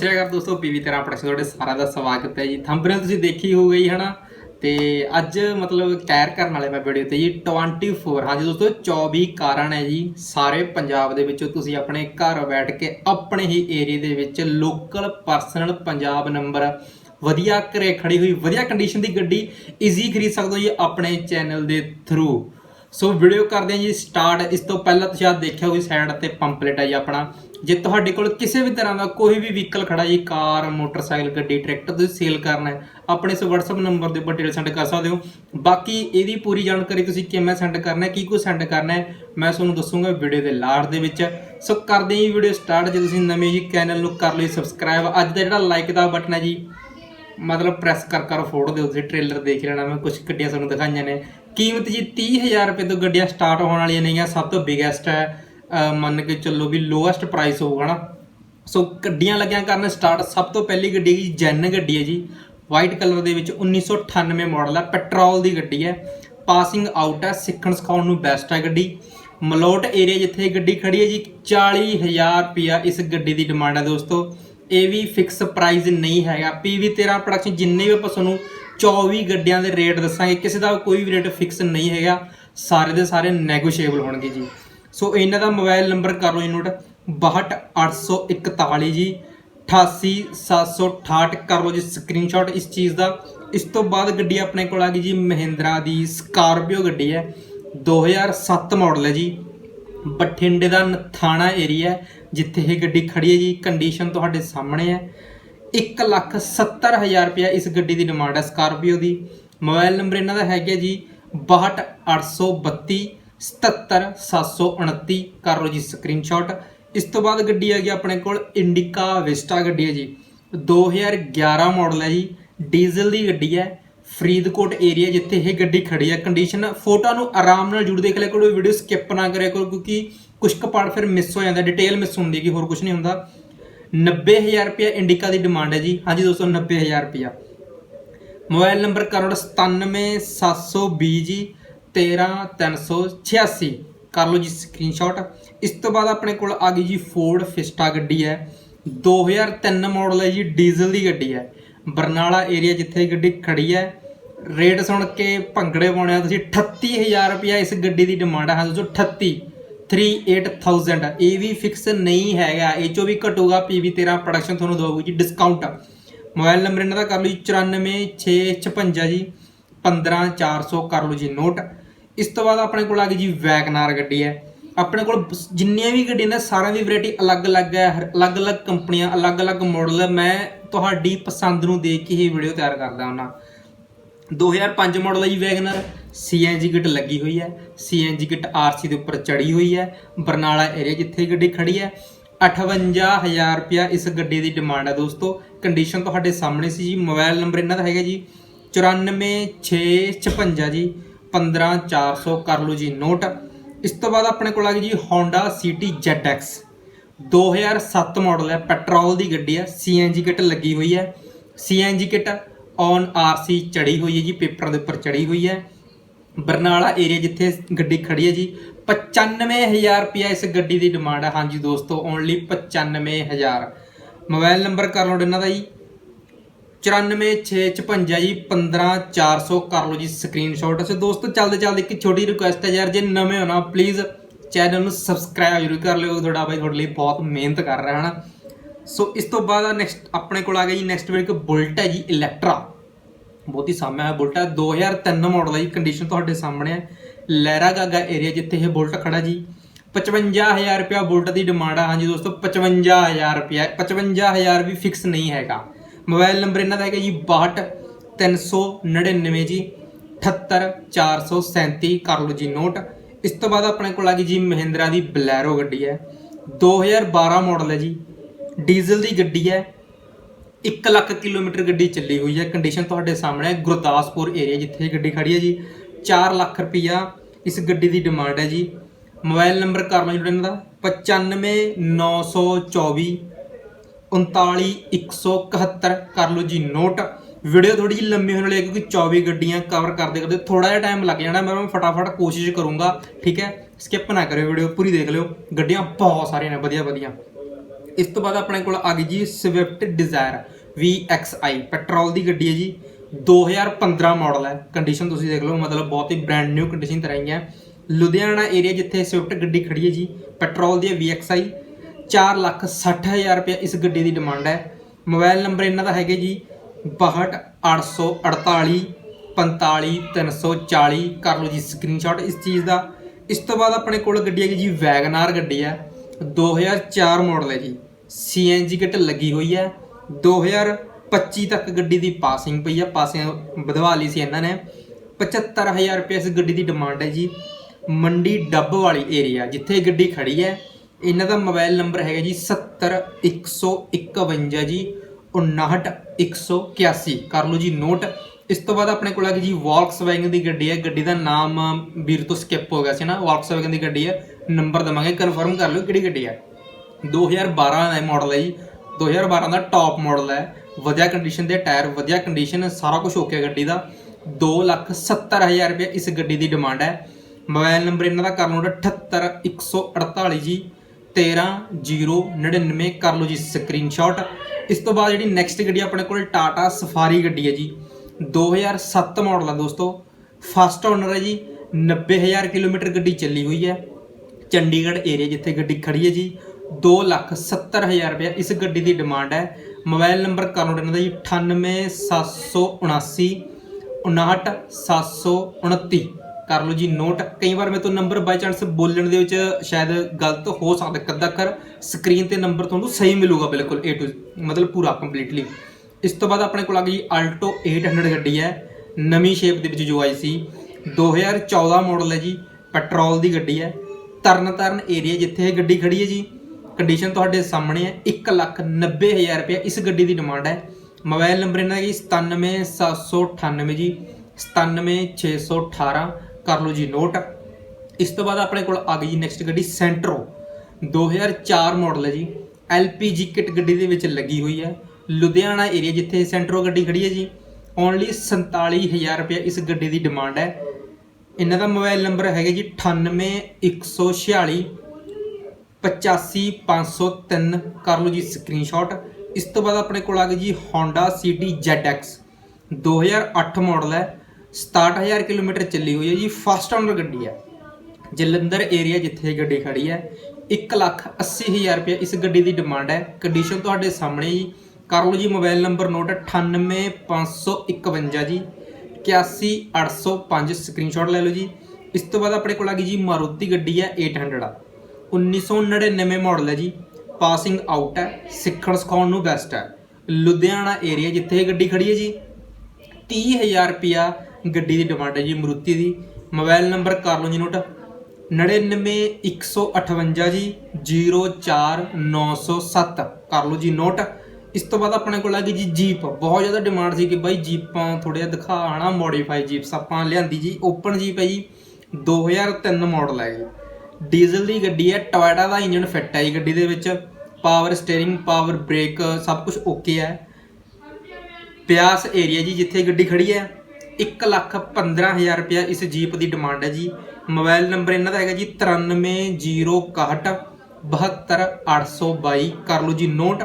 ਸਤਿ ਸ਼੍ਰੀ ਅਕਾਲ ਦੋਸਤੋ ਪੀਵੀ ਤੇਰਾ ਪ੍ਰੋਡਕਸ਼ਨ ਤੁਹਾਡੇ ਸਾਰਿਆਂ ਦਾ ਸਵਾਗਤ ਹੈ ਜੀ। ਥੰਬਨੇਲ ਤੁਸੀਂ ਦੇਖੀ ਹੋ ਗਈ ਹਨਾ? ਤੇ ਅੱਜ ਮਤਲਬ ਟਾਇਰ ਕਰਨ ਵਾਲੇ ਮੈਂ ਵੀਡੀਓ ਤੇ ਜੀ 24 ਹਾਂਜੀ ਦੋਸਤੋ 24 ਕਾਰਨ ਹੈ ਜੀ, ਸਾਰੇ ਪੰਜਾਬ ਦੇ ਵਿੱਚੋਂ ਤੁਸੀਂ ਆਪਣੇ ਘਰ ਬੈਠ ਕੇ ਆਪਣੇ ਹੀ ਏਰੀਆ ਦੇ ਵਿੱਚ ਲੋਕਲ ਪਰਸਨਲ ਪੰਜਾਬ ਨੰਬਰ ਵਧੀਆ ਘਰੇ ਖੜੀ ਹੋਈ, ਵਧੀਆ ਕੰਡੀਸ਼ਨ ਦੀ ਗੱਡੀ ਈਜ਼ੀ ਖਰੀਦ ਸਕਦੇ ਹੋ ਜੀ ਆਪਣੇ ਚੈਨਲ ਦੇ ਥਰੂ ਸੋ ਵੀਡੀਓ ਕਰਦੇ ਹਾਂ ਜੀ ਸਟਾਰਟ ਇਸ ਤੋਂ ਪਹਿਲਾਂ ਤੁਸੀਂ ਆਹ ਦੇਖਿਆ ਹੋਈ ਸਾਈਡ ਤੇ ਪੰਪਲੇਟ ਹੈ ਜੀ ਆਪਣਾ। ਜੇ ਤੁਹਾਡੇ ਕੋਲ ਕਿਸੇ ਵੀ ਤਰ੍ਹਾਂ ਦਾ ਕੋਈ ਵੀ ਵਹੀਕਲ ਖੜਾ ਜੀ, ਕਾਰ ਮੋਟਰਸਾਈਕਲ ਗੱਡੀ ਟਰੈਕਟਰ ਤੁਸੀਂ ਸੇਲ ਕਰਨਾ ਹੈ, ਆਪਣੇ ਇਸ WhatsApp ਨੰਬਰ ਦੇ ਉੱਪਰ ਡਿਟੇਲ ਸੈਂਡ ਕਰ ਸਕਦੇ ਹੋ। ਬਾਕੀ ਇਹਦੀ ਪੂਰੀ ਜਾਣਕਾਰੀ ਤੁਸੀਂ ਕਿਵੇਂ ਸੈਂਡ ਕਰਨਾ ਹੈ, ਕੀ ਕੁਝ ਸੈਂਡ ਕਰਨਾ ਹੈ, ਮੈਂ ਤੁਹਾਨੂੰ ਦੱਸੂਗਾ ਵੀਡੀਓ ਦੇ ਲਾਸਟ ਦੇ ਵਿੱਚ। ਸੋ ਕਰਦੇ ਹਾਂ ਜੀ ਵੀਡੀਓ ਸਟਾਰਟ ਜੇ ਤੁਸੀਂ ਨਵੇਂ ਜੀ ਚੈਨਲ ਨੂੰ ਕਰ ਲਈ ਸਬਸਕ੍ਰਾਈਬ ਅੱਜ ਦਾ ਜਿਹੜਾ ਲਾਈਕ ਦਾ ਬਟਨ ਹੈ ਜੀ, ਮਤਲਬ ਪ੍ਰੈਸ ਕਰ ਕਰ ਫੋਟੋ ਦੇ ਉੱਤੇ ਟ੍ਰੇਲਰ ਦੇਖ ਲੈਣਾ, ਮੈਂ ਕੁਝ ਗੱਡੀਆਂ ਤੁਹਾਨੂੰ ਦਿਖਾਈਆਂ ਨੇ। ਕੀਮਤ ਜੀ 30000 ਰੁਪਏ ਤੋਂ ਗੱਡੀਆਂ ਸਟਾਰਟ ਹੋਣ ਵਾਲੀਆਂ ਨੇਗੀਆਂ, ਸਭ ਤੋਂ ਬਿਗੇਸਟ ਹੈ। ਮੰਨ ਕੇ ਚੱਲੋ ਵੀ ਲੋਐਸਟ ਪ੍ਰਾਈਸ ਹੋਊਗਾ ਨਾ। ਸੋ ਗੱਡੀਆਂ ਲੱਗਿਆ ਕਰਨ ਸਟਾਰਟ ਸਭ ਤੋਂ ਪਹਿਲੀ ਗੱਡੀ ਜੀ ਜੈਨ ਗੱਡੀ ਹੈ ਜੀ। ਵਾਈਟ ਕਲਰ ਦੇ ਵਿੱਚ 1998 ਮਾਡਲ ਹੈ ਪੈਟਰੋਲ ਦੀ ਗੱਡੀ ਹੈ। ਪਾਸਿੰਗ ਆਊਟ ਹੈ, ਸਿੱਖਣ ਸਿਖਾਉਣ ਨੂੰ ਬੈਸਟ ਹੈ ਗੱਡੀ। ਮਲੋਟ ਏਰੀਆ ਜਿੱਥੇ ਗੱਡੀ ਖੜੀ ਹੈ ਜੀ 40000 ਰੁਪਿਆ ਇਸ ਗੱਡੀ ਦੀ ਡਿਮਾਂਡ ਹੈ ਦੋਸਤੋ। ਇਹ ਵੀ ਫਿਕਸ ਪ੍ਰਾਈਸ ਨਹੀਂ ਹੈਗਾ। ਪੀਵੀ 13 ਪ੍ਰੋਡਕਸ਼ਨ ਜਿੰਨੇ ਵੀ ਆਪਾਂ ਤੁਹਾਨੂੰ 24 ਗੱਡੀਆਂ ਦੇ ਰੇਟ ਦੱਸਾਂਗੇ, ਕਿਸੇ ਦਾ ਕੋਈ ਵੀ ਰੇਟ ਫਿਕਸ ਨਹੀਂ ਹੈਗਾ, ਸਾਰੇ ਦੇ ਸਾਰੇ ਨੈਗੋਸ਼ੀਏਬਲ ਹੋਣਗੇ ਜੀ। ਸੋ ਇਹਨਾਂ ਦਾ ਮੋਬਾਈਲ ਨੰਬਰ ਕਰ ਲਓ ਜੀ ਨੋਟ 62841 ਜੀ 88768 ਕਰ ਲਓ ਜੀ ਸਕਰੀਨਸ਼ਾਟ ਇਸ ਚੀਜ਼ ਦਾ। ਇਸ ਤੋਂ ਬਾਅਦ ਗੱਡੀ ਆਪਣੇ ਕੋਲ ਆ ਗਈ ਜੀ ਮਹਿੰਦਰਾ ਦੀ ਸਕਾਰਪੀਓ ਗੱਡੀ ਹੈ 2007 ਮਾਡਲ ਹੈ ਜੀ। ਬਠਿੰਡੇ ਦਾ ਨਥਾਣਾ ਏਰੀਆ ਜਿੱਥੇ ਇਹ ਗੱਡੀ ਖੜੀ ਹੈ ਜੀ ਕੰਡੀਸ਼ਨ ਤੁਹਾਡੇ ਸਾਹਮਣੇ ਹੈ। 170000 ਰੁਪਇਆ ਇਸ ਗੱਡੀ ਦੀ ਡਿਮਾਂਡ ਹੈ ਸਕਾਰਪੀਓ ਦੀ। ਮੋਬਾਈਲ ਨੰਬਰ ਇਹਨਾਂ ਦਾ ਹੈਗਾ ਜੀ 62832 77729 ਕਰ ਲਓ ਜੀ ਸਕਰੀਨਸ਼ਾਟ ਇਸ ਤੋਂ ਬਾਅਦ ਗੱਡੀ ਆ ਗਈ ਆਪਣੇ ਕੋਲ ਇੰਡਿਕਾ ਵਿਸਟਾ ਗੱਡੀ ਹੈ ਜੀ। 2011 ਮਾਡਲ ਹੈ ਜੀ। ਡੀਜ਼ਲ ਦੀ ਗੱਡੀ ਹੈ। ਫਰੀਦਕੋਟ ਏਰੀਆ ਜਿੱਥੇ ਇਹ ਗੱਡੀ ਖੜੀ ਹੈ। ਕੰਡੀਸ਼ਨ ਫੋਟੋ ਨੂੰ ਆਰਾਮ ਨਾਲ ਜੁੜ ਦੇਖ ਲਿਆ ਕਰੋ। ਵੀਡੀਓ ਸਕਿਪ ਨਾ ਕਰਿਆ ਕਰੋ ਕਿਉਂਕਿ ਕੁਝ ਕੁ ਪਾਰਟ ਫਿਰ ਮਿਸ ਹੋ ਜਾਂਦਾ। ਡਿਟੇਲ ਮਿਸ ਹੁੰਦੀ ਹੈ ਕਿ ਹੋਰ ਕੁਝ ਨਹੀਂ ਹੁੰਦਾ। 90000 ਰੁਪਇਆ ਇੰਡੀਕਾ ਦੀ ਡਿਮਾਂਡ ਹੈ ਜੀ। ਹਾਂਜੀ ਦੋਸਤੋ 90000 ਰੁਪਇਆ। ਮੋਬਾਈਲ ਨੰਬਰ ਕਰੋੜ 97720 ਜੀ 13386 ਕਰ ਲਓ ਜੀ ਸਕਰੀਨਸ਼ਾਟ ਇਸ ਤੋਂ ਬਾਅਦ ਆਪਣੇ ਕੋਲ ਆ ਗਈ ਜੀ ਫੋਰਡ ਫਿਸਟਾ ਗੱਡੀ ਹੈ। 2003 ਮਾਡਲ ਹੈ ਜੀ ਡੀਜ਼ਲ ਦੀ ਗੱਡੀ ਹੈ। ਬਰਨਾਲਾ ਏਰੀਆ ਜਿੱਥੇ ਗੱਡੀ ਖੜੀ ਹੈ। ਰੇਟ ਸੁਣ ਕੇ ਭੰਗੜੇ ਪਾਉਣੇ ਆ ਤੁਸੀਂ 38000 ਰੁਪਇਆ ਇਸ ਗੱਡੀ ਦੀ ਡਿਮਾਂਡ ਹੈ। ਹਾਂ ਦੋਸਤੋ 38 38000 ਇਹ ਵੀ ਫਿਕਸ ਨਹੀਂ ਹੈਗਾ। ਇਹ ਚੋਂ ਵੀ ਘਟੂਗਾ ਪੀਵੀ 13 ਪ੍ਰੋਡਕਸ਼ਨ ਤੁਹਾਨੂੰ ਦਊਗੀ ਜੀ ਡਿਸਕਾਊਂਟ ਮੋਬਾਈਲ ਨੰਬਰ ਇਹਨਾਂ ਦਾ ਕਰ ਲਓ ਜੀ 94656 ਜੀ 15400 ਕਰ ਲਓ ਜੀ ਨੋਟ। ਇਸ ਤੋਂ ਬਾਅਦ ਆਪਣੇ ਕੋਲ ਆ ਗਈ ਜੀ ਵੈਗਨਾਰ ਗੱਡੀ ਹੈ। ਆਪਣੇ ਕੋਲ ਜਿੰਨੀਆਂ ਵੀ ਗੱਡੀਆਂ ਨੇ, ਸਾਰਿਆਂ ਦੀ ਵੈਰਾਈਟੀ ਅਲੱਗ-ਅਲੱਗ ਹੈ, ਹਰ- ਅਲੱਗ-ਅਲੱਗ ਕੰਪਨੀਆਂ, ਅਲੱਗ-ਅਲੱਗ ਮਾਡਲ ਹੈ। ਮੈਂ ਤੁਹਾਡੀ ਪਸੰਦ ਨੂੰ ਦੇਖ ਕੇ ਇਹ ਵੀਡੀਓ ਤਿਆਰ ਕਰਦਾ ਹਾਂ 2005 ਮਾਡਲ ਹੈ ਜੀ ਵੈਗਨਰ। ਸੀਐਨਜੀ ਕਿਟ ਲੱਗੀ ਹੋਈ ਹੈ। ਸੀਐਨਜੀ ਕਿਟ ਆਰਸੀ ਦੇ ਉੱਪਰ ਚੜੀ ਹੋਈ ਹੈ। ਬਰਨਾਲਾ ਏਰੀਆ ਜਿੱਥੇ ਗੱਡੀ ਖੜੀ ਹੈ। 58000 ਰੁਪਇਆ ਇਸ ਗੱਡੀ ਦੀ ਡਿਮਾਂਡ ਹੈ ਦੋਸਤੋ। ਕੰਡੀਸ਼ਨ ਤੁਹਾਡੇ ਸਾਹਮਣੇ ਸੀ ਜੀ। ਮੋਬਾਈਲ ਨੰਬਰ ਇਹਨਾਂ ਦਾ ਹੈਗਾ ਜੀ। 94656 ਜੀ। 15400 ਕਰ ਲਓ ਜੀ ਨੋਟ। ਇਸ ਤੋਂ ਬਾਅਦ ਆਪਣੇ ਕੋਲ ਆ ਗਈ ਜੀ Honda City ZX 2007 ਮਾਡਲ ਹੈ। ਪੈਟਰੋਲ ਦੀ ਗੱਡੀ ਹੈ। ਸੀਐਨਜੀ ਕਿਟ ਲੱਗੀ ਹੋਈ ਹੈ। ਸੀਐਨਜੀ ਕਿਟ ਔਨ ਆਰਸੀ ਚੜੀ ਹੋਈ ਹੈ ਜੀ। ਪੇਪਰ ਦੇ ਉੱਪਰ ਚੜੀ ਹੋਈ ਹੈ। ਬਰਨਾਲਾ ਏਰੀਆ ਜਿੱਥੇ ਗੱਡੀ ਖੜੀ ਹੈ ਜੀ 95000 ਰੁਪਇਆ ਇਸ ਗੱਡੀ ਦੀ ਡਿਮਾਂਡ ਹੈ ਹਾਂਜੀ ਦੋਸਤੋ ਓਨਲੀ 95000 ਮੋਬਾਈਲ ਨੰਬਰ ਕਰ ਲਓ ਇਹਨਾਂ ਦਾ ਜੀ। 94656 ਜੀ 15400 ਕਰ ਲਓ ਜੀ ਸਕਰੀਨਸ਼ਾਟ ਸੋ ਦੋਸਤੋ, ਚੱਲਦੇ ਚੱਲਦੇ ਇੱਕ ਛੋਟੀ ਰਿਕੁਐਸਟ ਹੈ ਯਾਰ, ਜੇ ਨਵੇਂ ਹੋ ਨਾ ਪਲੀਜ਼ ਚੈਨਲ ਨੂੰ ਸਬਸਕ੍ਰਾਈਬ ਜ਼ਰੂਰ ਕਰ ਲਿਓ। ਤੁਹਾਡਾ ਬਾਈ ਤੁਹਾਡੇ ਲਈ ਬਹੁਤ ਮਿਹਨਤ ਕਰ ਰਿਹਾ ਹੈ ਨਾ ਸੋ ਇਸ ਤੋਂ ਬਾਅਦ ਨੈਕਸਟ ਆਪਣੇ ਕੋਲ ਆ ਗਿਆ ਜੀ ਨੈਕਸਟ ਵੀਕ ਬੁਲਟ ਹੈ ਜੀ ਇਲੈਕਟਰਾ ਬਹੁਤ ਹੀ। ਸਾਹਮਣੇ ਹੈ। ਬੁਲਟ ਹੈ 2003 ਮਾਡਲ ਹੈ ਜੀ। ਕੰਡੀਸ਼ਨ ਤੁਹਾਡੇ ਸਾਹਮਣੇ ਹੈ। ਲਹਿਰਾ ਗਾਗਾ ਏਰੀਆ ਜਿੱਥੇ ਇਹ ਬੁਲਟ ਖੜਾ ਜੀ। 55000 ਰੁਪਿਆ ਬੁਲਟ ਦੀ ਡਿਮਾਂਡ ਆ। ਹਾਂਜੀ ਦੋਸਤੋ 55000 ਰੁਪਿਆ 55000 ਵੀ ਫਿਕਸ ਨਹੀਂ ਹੈਗਾ। ਮੋਬਾਈਲ ਨੰਬਰ ਇਹਨਾਂ ਦਾ ਹੈਗਾ ਜੀ 62399 ਜੀ। 78437 ਕਰ ਲਓ ਜੀ ਨੋਟ ਇਸ ਤੋਂ ਬਾਅਦ ਆਪਣੇ ਕੋਲ ਆ ਗਈ ਜੀ ਮਹਿੰਦਰਾ ਦੀ ਬਲੈਰੋ ਗੱਡੀ ਹੈ। 2012 ਮਾਡਲ ਹੈ ਜੀ। ਡੀਜ਼ਲ ਦੀ ਗੱਡੀ ਹੈ। 1 ਲੱਖ ਕਿਲੋਮੀਟਰ ਗੱਡੀ ਚੱਲੀ ਹੋਈ ਹੈ। ਕੰਡੀਸ਼ਨ ਤੁਹਾਡੇ ਸਾਹਮਣੇ ਗੁਰਦਾਸਪੁਰ ਏਰੀਆ ਜਿੱਥੇ ਗੱਡੀ ਖੜੀ ਹੈ ਜੀ। 4 ਲੱਖ ਰੁਪਈਆ ਇਸ ਗੱਡੀ ਦੀ ਡਿਮਾਂਡ ਹੈ ਜੀ। ਮੋਬਾਈਲ ਨੰਬਰ ਕਰ ਲਓ ਜਿਹੜਾ ਇਹਨਾਂ ਦਾ। 95924 39171 ਕਰ ਲਓ ਜੀ ਨੋਟ। ਵੀਡੀਓ ਥੋੜੀ ਜਿਹੀ ਲੰਮੀ ਹੋਣ ਵਾਲੀ ਹੈ ਕਿਉਂਕਿ 24 ਗੱਡੀਆਂ ਕਵਰ ਕਰਦੇ ਕਰਦੇ ਥੋੜਾ ਜਿਹਾ ਟਾਈਮ ਲੱਗ ਜਾਣਾ। ਮੈਂ ਫਟਾਫਟ ਕੋਸ਼ਿਸ਼ ਕਰੂੰਗਾ। ਠੀਕ ਹੈ? ਸਕਿਪ ਨਾ ਕਰਿਓ ਵੀਡੀਓ ਪੂਰੀ ਦੇਖ ਲਿਓ। ਗੱਡੀਆਂ ਬਹੁਤ ਸਾਰੀਆਂ ਨੇ ਵਧੀਆ ਵਧੀਆ ਇਸ ਤੋਂ ਬਾਅਦ ਆਪਣੇ ਕੋਲ ਆ ਗਈ ਜੀ ਸਵਿਫਟ ਡਿਜ਼ਾਇਰ VXI ਪੈਟਰੋਲ ਦੀ ਗੱਡੀ ਹੈ ਜੀ। 2015 ਮਾਡਲ ਹੈ। ਕੰਡੀਸ਼ਨ ਤੁਸੀਂ ਦੇਖ ਲਓ, ਮਤਲਬ ਬਹੁਤ ਹੀ ਬ੍ਰੈਂਡ ਨਿਊ ਕੰਡੀਸ਼ਨ ਤਰ੍ਹਾਂ ਹੈ ਲੁਧਿਆਣਾ ਏਰੀਆ ਜਿੱਥੇ ਸਵਿਫਟ ਗੱਡੀ ਖੜੀ ਹੈ ਜੀ ਪੈਟਰੋਲ ਦੀ ਹੈ VXI 4 ਲੱਖ 60 ਹਜ਼ਾਰ ਰੁਪਏ ਇਸ ਗੱਡੀ ਦੀ ਡਿਮਾਂਡ ਹੈ। ਮੋਬਾਈਲ ਨੰਬਰ ਇਹਨਾਂ ਦਾ ਹੈਗੇ ਜੀ 62848 45340 ਕਰ ਲਓ ਜੀ ਸਕਰੀਨਸ਼ਾਟ ਇਸ ਚੀਜ਼ ਦਾ। ਇਸ ਤੋਂ ਬਾਅਦ ਆਪਣੇ ਕੋਲ ਗੱਡੀ ਹੈਗੀ ਜੀ ਵੈਗਨਾਰ ਗੱਡੀ ਹੈ। 2004 ਮਾਡਲ ਹੈ ਜੀ। ਸੀਐਨਜੀ ਕਿੱਟ ਲੱਗੀ ਹੋਈ ਹੈ। 2025 ਤੱਕ ਗੱਡੀ ਦੀ ਪਾਸਿੰਗ ਪਈ ਹੈ ਪਾਸਿੰਗ ਵਧਵਾ ਲਈ ਸੀ ਇਹਨਾਂ ਨੇ। 75000 ਰੁਪਏ ਇਸ ਗੱਡੀ ਦੀ ਡਿਮਾਂਡ ਹੈ ਜੀ। ਮੰਡੀ ਡੱਬ ਵਾਲੀ ਏਰੀਆ ਜਿੱਥੇ ਇਹ ਗੱਡੀ ਖੜੀ ਹੈ। ਇਹਨਾਂ ਦਾ ਮੋਬਾਈਲ ਨੰਬਰ ਹੈਗਾ ਜੀ 70151 ਜੀ 59181 ਕਰ ਲਓ ਜੀ ਨੋਟ ਇਸ ਤੋਂ ਬਾਅਦ ਆਪਣੇ ਕੋਲ ਆ ਗਈ ਜੀ ਵੌਲਕਸਵੈਗਨ ਦੀ ਗੱਡੀ ਹੈ। ਗੱਡੀ ਦਾ ਨਾਮ ਵੀਰ ਤੋਂ ਸਕਿਪ ਹੋ ਗਿਆ ਸੀ ਨਾ। ਵੌਲਕਸਵੈਗਨ ਦੀ ਗੱਡੀ ਹੈ। ਨੰਬਰ ਦਵਾਂਗੇ। ਕਨਫਰਮ ਕਰ ਲਓ ਕਿਹੜੀ ਗੱਡੀ ਹੈ। 2012 ਦਾ ਮਾਡਲ ਹੈ ਜੀ। 2012 ਦਾ ਟੌਪ ਮਾਡਲ ਹੈ। ਵਧੀਆ ਕੰਡੀਸ਼ਨ ਦੇ ਟਾਇਰ ਵਧੀਆ ਕੰਡੀਸ਼ਨ ਸਾਰਾ ਕੁਝ ਓਕੇ ਗੱਡੀ ਦਾ। 270000 ਰੁਪਏ ਇਸ ਗੱਡੀ ਦੀ ਡਿਮਾਂਡ ਹੈ। ਮੋਬਾਈਲ ਨੰਬਰ ਇਹਨਾਂ ਦਾ ਕਰ ਲਓ 78148 ਜੀ। 13099 ਕਰ ਲਓ ਜੀ ਸਕਰੀਨਸ਼ਾਟ ਇਸ ਤੋਂ ਬਾਅਦ ਜਿਹੜੀ ਨੈਕਸਟ ਗੱਡੀ ਆਪਣੇ ਕੋਲ ਟਾਟਾ ਸਫਾਰੀ ਗੱਡੀ ਹੈ ਜੀ। 2007 ਮਾਡਲ ਹੈ ਦੋਸਤੋ। ਫਸਟ ਓਨਰ ਹੈ ਜੀ। 90000 ਕਿਲੋਮੀਟਰ ਗੱਡੀ ਚੱਲੀ ਹੋਈ ਹੈ। ਚੰਡੀਗੜ੍ਹ ਏਰੀਆ ਜਿੱਥੇ ਗੱਡੀ ਖੜੀ ਹੈ ਜੀ। 270000 ਰੁਪਏ ਇਸ ਗੱਡੀ ਦੀ ਡਿਮਾਂਡ ਹੈ। ਮੋਬਾਈਲ ਨੰਬਰ ਕਰ ਲਓ ਇਹਨਾਂ ਦਾ ਜੀ 98779 59729 ਕਰ ਲਓ ਜੀ ਨੋਟ ਕਈ ਵਾਰ ਮੇਰੇ ਤੋਂ ਨੰਬਰ ਬਾਈ ਚਾਂਸ ਬੋਲਣ ਦੇ ਵਿੱਚ ਸ਼ਾਇਦ ਗਲਤ ਹੋ ਸਕਦਾ ਕਦਾ ਕਰ। ਸਕਰੀਨ ਤੇ ਨੰਬਰ ਤੁਹਾਨੂੰ ਸਹੀ ਮਿਲੂਗਾ ਬਿਲਕੁਲ A ਟੂ ਮਤਲਬ ਪੂਰਾ ਕੰਪਲੀਟਲੀ ਇਸ ਤੋਂ ਬਾਅਦ ਆਪਣੇ ਕੋਲ ਆ ਗਈ ਆਲਟੋ 800 ਗੱਡੀ ਹੈ, ਨਵੀਂ ਸ਼ੇਪ ਦੇ ਵਿੱਚ ਜੋ ਆਈ ਸੀ। 2014 ਮਾਡਲ ਹੈ ਜੀ ਪੈਟਰੋਲ ਦੀ ਗੱਡੀ ਹੈ। ਤਰਨਤਾਰਨ ਏਰੀਆ ਜਿੱਥੇ ਇਹ ਗੱਡੀ ਖੜੀ ਹੈ ਜੀ। ਕੰਡੀਸ਼ਨ ਤੁਹਾਡੇ ਸਾਹਮਣੇ ਹੈ। 190000 ਰੁਪਏ ਇਸ ਗੱਡੀ ਦੀ ਡਿਮਾਂਡ ਹੈ। ਮੋਬਾਈਲ ਨੰਬਰ ਇਹਨਾਂ ਦਾ ਜੀ 97798 ਜੀ 97618 ਕਰ ਲਓ ਜੀ ਨੋਟ ਇਸ ਤੋਂ ਬਾਅਦ ਆਪਣੇ ਕੋਲ ਆ ਗਈ ਨੈਕਸਟ ਗੱਡੀ ਸੈਂਟਰੋ 2004 ਮਾਡਲ ਹੈ ਜੀ। LPG ਕਿਟ ਗੱਡੀ ਦੇ ਵਿੱਚ ਲੱਗੀ ਹੋਈ ਹੈ। ਲੁਧਿਆਣਾ ਏਰੀਆ ਜਿੱਥੇ ਸੈਂਟਰੋ ਗੱਡੀ ਖੜੀ ਹੈ ਜੀ ਓਨਲੀ 47000 ਰੁਪਏ ਇਸ ਗੱਡੀ ਦੀ ਡਿਮਾਂਡ ਹੈ। ਇਹਨਾਂ ਦਾ ਮੋਬਾਈਲ ਨੰਬਰ ਹੈਗਾ ਜੀ 98146 85503 ਕਰ ਲਓ ਜੀ ਸਕਰੀਨਸ਼ਾਟ ਇਸ ਤੋਂ ਬਾਅਦ ਆਪਣੇ ਕੋਲ ਆ ਗਈ ਜੀ Honda City ZX 2008 ਮਾਡਲ ਹੈ। 67000 ਕਿਲੋਮੀਟਰ ਚੱਲੀ ਹੋਈ ਹੈ ਜੀ। ਫਸਟ ਓਨਰ ਗੱਡੀ ਹੈ। ਜਲੰਧਰ ਏਰੀਆ ਜਿੱਥੇ ਗੱਡੀ ਖੜੀ ਹੈ। 180000 ਰੁਪਏ ਇਸ ਗੱਡੀ ਦੀ ਡਿਮਾਂਡ ਹੈ। ਕੰਡੀਸ਼ਨ ਤੁਹਾਡੇ ਸਾਹਮਣੇ ਜੀ। ਕਰ ਲਓ ਜੀ ਮੋਬਾਈਲ ਨੰਬਰ ਨੋਟ 98551 ਜੀ। 81805 ਸਕਰੀਨਸ਼ਾਟ ਲੈ ਲਓ ਜੀ। ਇਸ ਤੋਂ ਬਾਅਦ ਆਪਣੇ ਕੋਲ ਆ ਗਈ ਜੀ ਮਾਰੂਤੀ ਗੱਡੀ ਹੈ। 800 ਆ। 1999 ਮਾਡਲ ਹੈ ਜੀ। ਪਾਸਿੰਗ ਆਊਟ ਹੈ। ਸਿੱਖਣ ਸਿਖਾਉਣ ਨੂੰ ਬੈਸਟ ਹੈ। ਲੁਧਿਆਣਾ ਏਰੀਆ ਜਿੱਥੇ ਇਹ ਗੱਡੀ ਖੜੀ ਹੈ ਜੀ। 30000 ਰੁਪਿਆ ਗੱਡੀ ਦੀ ਡਿਮਾਂਡ ਹੈ ਜੀ, ਮਰੂਤੀ ਦੀ। ਮੋਬਾਈਲ ਨੰਬਰ ਕਰ ਲਓ ਜੀ ਨੋਟ 99158 ਜੀ 04907 ਕਰ ਲਓ ਜੀ ਨੋਟ ਇਸ ਤੋਂ ਬਾਅਦ ਆਪਣੇ ਕੋਲ ਆ ਗਈ ਜੀ ਜੀਪ ਬਹੁਤ ਜ਼ਿਆਦਾ ਡਿਮਾਂਡ ਸੀ ਕਿ ਬਾਈ ਜੀਪਾਂ ਥੋੜਾ ਜਿਹਾ ਦਿਖਾ, ਹਨਾ ਮੋਡੀਫਾਈ ਜੀਪਸ ਆਪਾਂ ਲਿਆਂਦੀ ਜੀ। ਓਪਨ ਜੀਪ ਹੈ ਜੀ। 2003 ਮਾਡਲ ਹੈ ਜੀ ਡੀਜ਼ਲ ਦੀ ਗੱਡੀ ਹੈ, ਟੋਇਟਾ ਦਾ ਇੰਜਨ ਫਿੱਟ ਹੈ ਜੀ ਗੱਡੀ ਦੇ ਵਿੱਚ। ਪਾਵਰ ਸਟੀਅਰਿੰਗ, ਪਾਵਰ ਬ੍ਰੇਕ, ਸਭ ਕੁਝ ਓਕੇ ਹੈ। ਪਿਆਸ ਏਰੀਆ ਜੀ ਜਿੱਥੇ ਗੱਡੀ ਖੜੀ ਹੈ 115000 ਰੁਪਇਆ ਇਸ ਜੀਪ ਦੀ ਡਿਮਾਂਡ ਹੈ ਜੀ। ਮੋਬਾਈਲ ਨੰਬਰ ਇਹਨਾਂ ਦਾ ਹੈਗਾ ਜੀ 93061 72822 ਕਰ ਲਓ ਜੀ ਨੋਟ।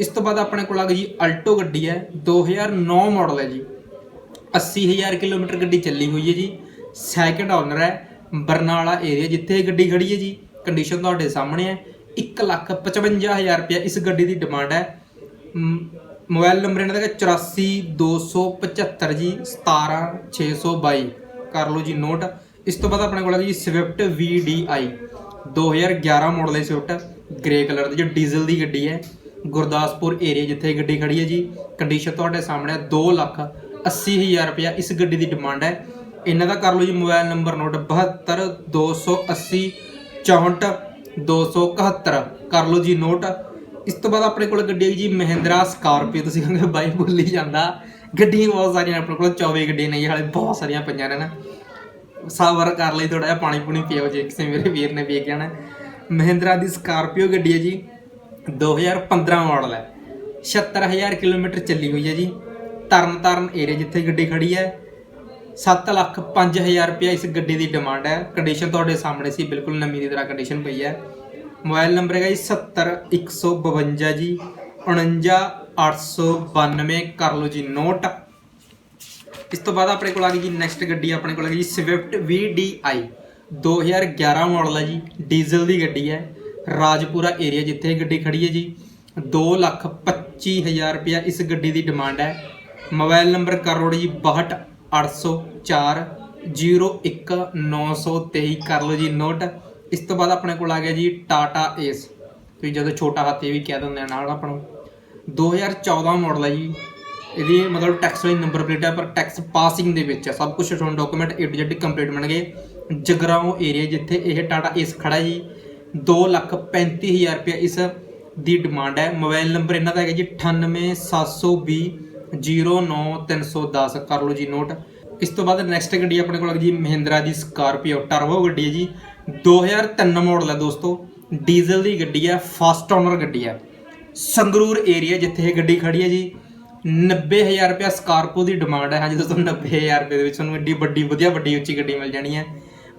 ਇਸ ਤੋਂ ਬਾਅਦ ਆਪਣੇ ਕੋਲ ਆ ਗਈ ਜੀ ਅਲਟੋ ਗੱਡੀ ਹੈ 2009 ਮਾਡਲ ਹੈ ਜੀ। 80000 ਕਿਲੋਮੀਟਰ ਗੱਡੀ ਚੱਲੀ ਹੋਈ ਹੈ ਜੀ। ਸੈਕੰਡ ਓਨਰ ਹੈ। ਬਰਨਾਲਾ ਏਰੀਆ ਜਿੱਥੇ ਇਹ ਗੱਡੀ ਖੜੀ ਹੈ ਜੀ ਕੰਡੀਸ਼ਨ ਤੁਹਾਡੇ ਸਾਹਮਣੇ ਹੈ। 155000 ਰੁਪਇਆ ਇਸ ਗੱਡੀ ਦੀ ਡਿਮਾਂਡ ਹੈ। ਮ- ਮੋਬਾਈਲ ਨੰਬਰ ਇਹਨਾਂ ਦਾ ਹੈਗਾ 84275 ਜੀ 17622 ਕਰ ਲਓ ਜੀ ਨੋਟ ਇਸ ਤੋਂ ਬਾਅਦ ਆਪਣੇ ਕੋਲ ਹੈ ਜੀ ਸਵਿਫਟ VDI 2011 ਮਾਡਲ ਹੈ ਸਵਿਫਟ ਗ੍ਰੇ ਕਲਰ ਦੀ ਜੋ ਡੀਜ਼ਲ ਦੀ ਗੱਡੀ ਹੈ। ਗੁਰਦਾਸਪੁਰ ਏਰੀਆ ਜਿੱਥੇ ਇਹ ਗੱਡੀ ਖੜੀ ਹੈ ਜੀ। ਕੰਡੀਸ਼ਨ ਤੁਹਾਡੇ ਸਾਹਮਣੇ ਹੈ 2 ਲੱਖ 80000 ਰੁਪਇਆ ਇਸ ਗੱਡੀ ਦੀ ਡਿਮਾਂਡ ਹੈ। ਇਹਨਾਂ ਦਾ ਕਰ ਲਓ ਜੀ ਮੋਬਾਈਲ ਨੰਬਰ ਨੋਟ 72 280 64 271 ਕਰ ਲਓ ਜੀ ਨੋਟ। ਇਸ ਤੋਂ ਬਾਅਦ ਆਪਣੇ ਕੋਲ ਗੱਡੀ ਹੈ ਜੀ ਮਹਿੰਦਰਾ ਸਕਾਰਪੀਓ। ਤੁਸੀਂ ਕਹਿੰਦੇ ਬਾਈ ਭੁੱਲ ਜਾਂਦਾ। ਗੱਡੀਆਂ ਬਹੁਤ ਸਾਰੀਆਂ ਆਪਣੇ ਕੋਲ 24 ਗੱਡੀਆਂ ਨਹੀਂ ਹਾਲੇ ਬਹੁਤ ਸਾਰੀਆਂ ਪਈਆਂ ਨੇ ਨਾ। ਸਾਵਰ ਕਰ ਲਈ ਥੋੜਾ ਜਿਹਾ, ਪਾਣੀ ਪੂਣੀ ਪੀਓ ਜੇ ਕਿਸੇ ਮੇਰੇ ਵੀਰ ਨੇ ਵੇਖ ਜਾਣਾ ਮਹਿੰਦਰਾ ਦੀ ਸਕਾਰਪੀਓ ਗੱਡੀ ਹੈ ਜੀ 2015 ਮਾਡਲ ਹੈ। 76000 ਕਿਲੋਮੀਟਰ ਚੱਲੀ ਹੋਈ ਹੈ ਜੀ। ਤਰਨਤਾਰਨ ਏਰੀਆ ਜਿੱਥੇ ਗੱਡੀ ਖੜੀ ਹੈ। 7 ਲੱਖ 5000 ਰੁਪਏ ਇਸ ਗੱਡੀ ਦੀ ਡਿਮਾਂਡ ਹੈ। ਕੰਡੀਸ਼ਨ ਤੁਹਾਡੇ ਸਾਹਮਣੇ ਸੀ, ਬਿਲਕੁਲ ਨਵੀਂ ਦੀ ਤਰ੍ਹਾਂ ਕੰਡੀਸ਼ਨ ਪਈ ਹੈ। ਮੋਬਾਈਲ ਨੰਬਰ ਹੈਗਾ ਜੀ 70152 ਜੀ 49892 ਕਰ ਲਓ ਜੀ ਨੋਟ। ਇਸ ਤੋਂ ਬਾਅਦ ਆਪਣੇ ਕੋਲ ਆ ਗਈ ਜੀ ਨੈਕਸਟ ਗੱਡੀ, ਆਪਣੇ ਕੋਲ ਹੈ ਜੀ ਸਵਿਫਟ VDI 2011 ਮਾਡਲ ਹੈ ਜੀ ਡੀਜ਼ਲ ਦੀ ਗੱਡੀ ਹੈ। ਰਾਜਪੁਰਾ ਏਰੀਆ ਜਿੱਥੇ ਇਹ ਗੱਡੀ ਖੜੀ ਹੈ ਜੀ 2 ਲੱਖ 25000 ਰੁਪਇਆ ਇਸ ਗੱਡੀ ਦੀ ਡਿਮਾਂਡ ਹੈ। ਮੋਬਾਈਲ ਨੰਬਰ ਕਰੋੜ ਜੀ 62 804 01923 ਕਰ ਲਓ ਜੀ ਨੋਟ। ਇਸ ਤੋਂ ਬਾਅਦ ਆਪਣੇ ਕੋਲ ਆ ਗਿਆ ਜੀ ਟਾਟਾ ਏਸ। ਤੁਸੀਂ ਜਦੋਂ ਛੋਟਾ ਹਾਥੀ ਵੀ ਕਹਿ ਦਿੰਦੇ ਆ ਨਾਲ ਆਪਾਂ ਨੂੰ। 2014 ਮਾਡਲ ਹੈ ਜੀ। ਇਹਦੀ ਮਤਲਬ ਟੈਕਸ ਵਾਲੀ ਨੰਬਰ ਪਲੇਟ ਹੈ ਪਰ ਟੈਕਸ ਪਾਸਿੰਗ ਦੇ ਵਿੱਚ ਹੈ ਸਭ ਕੁਝ ਤੁਹਾਨੂੰ document A to Z complete ਬਣਨਗੇ। ਜਗਰਾਉਂ ਏਰੀਆ ਜਿੱਥੇ ਇਹ ਟਾਟਾ ਏਸ ਖੜਾ ਜੀ 2 ਲੱਖ 35000 ਰੁਪਏ ਇਸ ਦੀ ਡਿਮਾਂਡ ਹੈ ਮੋਬਾਈਲ ਨੰਬਰ ਇਹਨਾਂ ਦਾ ਹੈਗਾ ਜੀ 98720 09310 ਕਰ ਲਓ ਜੀ ਨੋਟ। ਇਸ ਤੋਂ ਬਾਅਦ ਨੈਕਸਟ ਗੱਡੀ ਆਪਣੇ ਕੋਲ ਹੈ ਜੀ ਮਹਿੰਦਰਾ ਦੀ ਸਕਾਰਪੀਓ ਟਰਬੋ ਗੱਡੀ ਹੈ ਜੀ। 2003 ਮਾਡਲ ਹੈ ਦੋਸਤੋ। ਡੀਜ਼ਲ ਦੀ ਗੱਡੀ ਹੈ ਫਸਟ ਓਨਰ ਗੱਡੀ ਹੈ। ਸੰਗਰੂਰ ਏਰੀਆ ਜਿੱਥੇ ਇਹ ਗੱਡੀ ਖੜੀ ਹੈ ਜੀ 90000 ਰੁਪਏ ਸਕਾਰਪੋ ਦੀ ਡਿਮਾਂਡ ਹੈ। ਹਾਂਜੀ ਦੋਸਤੋ 90000 ਰੁਪਏ ਦੇ ਵਿੱਚ ਤੁਹਾਨੂੰ ਐਡੀ ਵੱਡੀ, ਵਧੀਆ, ਵੱਡੀ ਉੱਚੀ ਗੱਡੀ ਮਿਲ ਜਾਣੀ ਹੈ।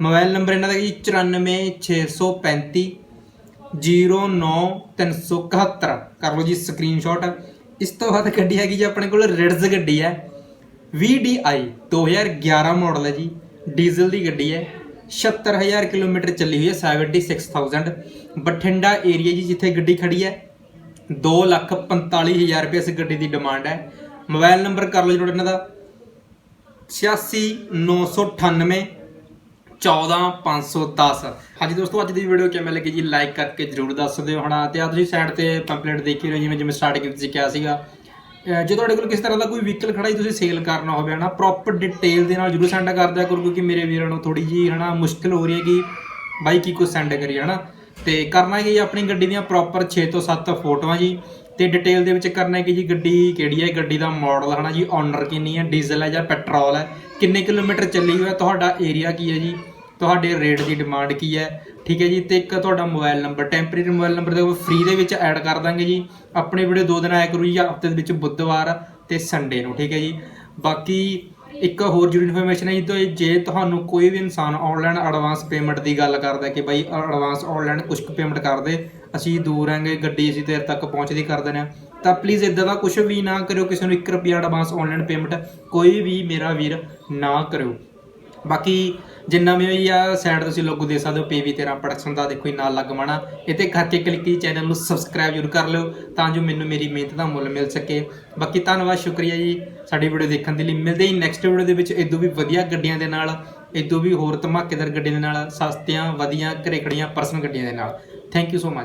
ਮੋਬਾਈਲ ਨੰਬਰ ਇਹਨਾਂ ਦਾ ਹੈ ਜੀ 94635 09371 ਕਰ ਲਓ ਜੀ ਸਕਰੀਨਸ਼ਾਟ ਇਸ ਤੋਂ ਬਾਅਦ ਗੱਡੀ ਹੈਗੀ ਜੀ ਆਪਣੇ ਕੋਲ ਰਿਡਜ਼ ਗੱਡੀ ਹੈ। VDI 2011 ਮਾਡਲ ਹੈ ਜੀ। ਡੀਜ਼ਲ ਦੀ ਗੱਡੀ ਹੈ। 76000 ਕਿਲੋਮੀਟਰ ਚੱਲੀ ਹੋਈ ਹੈ 76000 ਬਠਿੰਡਾ ਏਰੀਆ ਜੀ ਜਿੱਥੇ ਗੱਡੀ ਖੜੀ ਹੈ 245000 ਰੁਪਏ ਇਸ ਗੱਡੀ ਦੀ ਡਿਮਾਂਡ ਹੈ। ਮੋਬਾਈਲ ਨੰਬਰ ਕਰ ਲਓ ਜੀ ਇਹਨਾਂ ਦਾ। 86998 14510 ਹਾਂਜੀ ਦੋਸਤੋ, ਅੱਜ ਦੀ ਵੀਡੀਓ ਕਿਵੇਂ ਲੱਗੀ ਜੀ? ਲਾਈਕ ਕਰਕੇ ਜਰੂਰ ਦੱਸ ਦਿਓ ਹਣਾ ਤੇ ਆ ਤੁਸੀਂ ਸਾਈਡ ਤੇ ਪੰਪਲੇਟ ਦੇਖੀ ਰਹੇ ਹੋ ਜਿਵੇਂ ਜਿਵੇਂ ਸਟਾਰਟਿੰਗ ਵਿੱਚ ਕਿਹਾ ਸੀਗਾ। ਜੇ ਤੁਹਾਡੇ ਕੋਲ ਕਿਸ ਤਰ੍ਹਾਂ ਦਾ ਕੋਈ ਵਹੀਕਲ ਖੜਾ ਜੀ, ਤੁਸੀਂ ਸੇਲ ਕਰਨਾ ਹੋਵੇ ਹਨਾ ਪ੍ਰੋਪਰ ਡਿਟੇਲ ਦੇ ਨਾਲ ਜਰੂਰ ਸੈਂਡ ਕਰ ਦਿਆ ਕਰੋ, ਕਿਉਂਕਿ ਮੇਰੇ ਵੀਰਾਂ ਨੂੰ ਥੋੜੀ ਜੀ ਹਨਾ ਮੁਸ਼ਕਿਲ ਹੋ ਰਹੀ ਹੈ ਕਿ ਬਾਈ ਕੀ ਕੁਝ ਸੈਂਡ ਕਰੀਏ ਹਨਾ। ਤੇ ਕਰਨਾ ਕੀ ਆਪਣੀ ਗੱਡੀ ਦੀਆਂ ਪ੍ਰੋਪਰ 6 ਤੋਂ 7 ਫੋਟੋਆਂ ਜੀ। ਤੇ ਡਿਟੇਲ ਦੇ ਵਿੱਚ ਕਰਨਾ ਹੈ ਕਿ ਜੀ? ਗੱਡੀ ਕਿਹੜੀ ਹੈ? ਗੱਡੀ ਦਾ ਮਾਡਲ ਹਨਾ ਜੀ ਓਨਰ ਕਿੰਨੀ ਹੈ? ਡੀਜ਼ਲ ਹੈ ਜਾਂ ਪੈਟਰੋਲ ਹੈ? ਕਿੰਨੇ ਕਿਲੋਮੀਟਰ ਚੱਲੀ ਹੋਇਆ ਤੁਹਾਡਾ ਏਰੀਆ ਕੀ ਹੈ ਜੀ? ਤੁਹਾਡੇ ਰੇਟ ਦੀ ਡਿਮਾਂਡ ਕੀ ਹੈ? ਠੀਕ ਹੈ ਜੀ, ਤੇ ਇੱਕ ਤੁਹਾਡਾ mobile number temporary mobile number ਦੇ ਫ੍ਰੀ ਦੇ ਵਿੱਚ ਐਡ ਕਰ ਦਾਂਗੇ ਜੀ। ਆਪਣੀ ਵੀਡੀਓ ਦੋ ਦਿਨ ਆਇਆ ਕਰੂ ਜੀ ਹਫ਼ਤੇ ਦੇ ਵਿੱਚ ਬੁੱਧਵਾਰ ਤੇ ਸੰਡੇ ਨੂੰ, ਠੀਕ ਹੈ ਜੀ। ਬਾਕੀ ਇੱਕ ਹੋਰ ਜ਼ਰੂਰੀ ਇਨਫੋਰਮੇਸ਼ਨ ਹੈ ਜੀ, ਤੋਂ ਜੇ ਤੁਹਾਨੂੰ ਕੋਈ ਵੀ ਇਨਸਾਨ ਆਨਲਾਈਨ ਐਡਵਾਂਸ ਪੇਮੈਂਟ ਦੀ ਗੱਲ ਕਰਦਾ ਕਿ ਬਾਈ ਐਡਵਾਂਸ ਆਨਲਾਈਨ ਕੁਝ ਕੁ ਪੇਮੈਂਟ ਕਰ ਦੇ, ਅਸੀਂ ਦੂਰ ਆਂਗੇ ਗੱਡੀ ਅਸੀਂ ਦੇਰ ਤੱਕ ਪਹੁੰਚਦੀ ਕਰ ਦੇਣਾ ਤਾਂ ਪਲੀਜ਼ ਇਦਾਂ ਦਾ ਕੁਝ ਵੀ ਨਾ ਕਰਿਓ, ਕਿਸੇ ਨੂੰ 1 ਰੁਪਿਆ ਐਡਵਾਂਸ ਆਨਲਾਈਨ ਪੇਮੈਂਟ ਕੋਈ ਵੀ ਮੇਰਾ ਵੀਰ ਨਾ ਕਰਿਓ। ਬਾਕੀ ਜਿੰਨਾ ਵੀ ਹੋਈ ਆ ਸਾਈਡ ਤੁਸੀਂ ਲੋਗੋ ਦੇ ਸਕਦੇ ਹੋ ਪੀਵੀ 13 ਪ੍ਰੋਡਕਸ਼ਨ ਦਾ, ਦੇਖੋ ਹੀ ਨਾਲ ਲੱਗਵਾਣਾ ਇਹ ਤੇ ਕਰਕੇ ਕਲਿੱਕ ਕੀ ਚੈਨਲ ਨੂੰ ਸਬਸਕ੍ਰਾਈਬ ਜ਼ਰੂਰ ਕਰ ਲਿਓ, ਤਾਂ ਜੋ ਮੈਨੂੰ ਮੇਰੀ ਮਿਹਨਤ ਦਾ ਮੁੱਲ ਮਿਲ ਸਕੇ। ਬਾਕੀ ਧੰਨਵਾਦ, ਸ਼ੁਕਰੀਆ ਜੀ। ਸਾਡੀ ਵੀਡੀਓ ਦੇਖਣ ਦੇ ਲਈ ਮਿਲਦੇ ਹੀ ਨੈਕਸਟ ਵੀਡੀਓ ਦੇ ਵਿੱਚ। ਇਦੋਂ ਵੀ ਵਧੀਆ ਗੱਡੀਆਂ ਦੇ ਨਾਲ ਇਦੋਂ ਵੀ ਹੋਰ ਧਮਾਕੇਦਾਰ ਗੱਡੀਆਂ ਦੇ ਨਾਲ, ਸਸਤੀਆਂ, ਵਧੀਆਂ ਘਰੇ ਖੜੀਆਂ ਪਰਸਨਲ ਗੱਡੀਆਂ ਦੇ ਨਾਲ। Thank you so much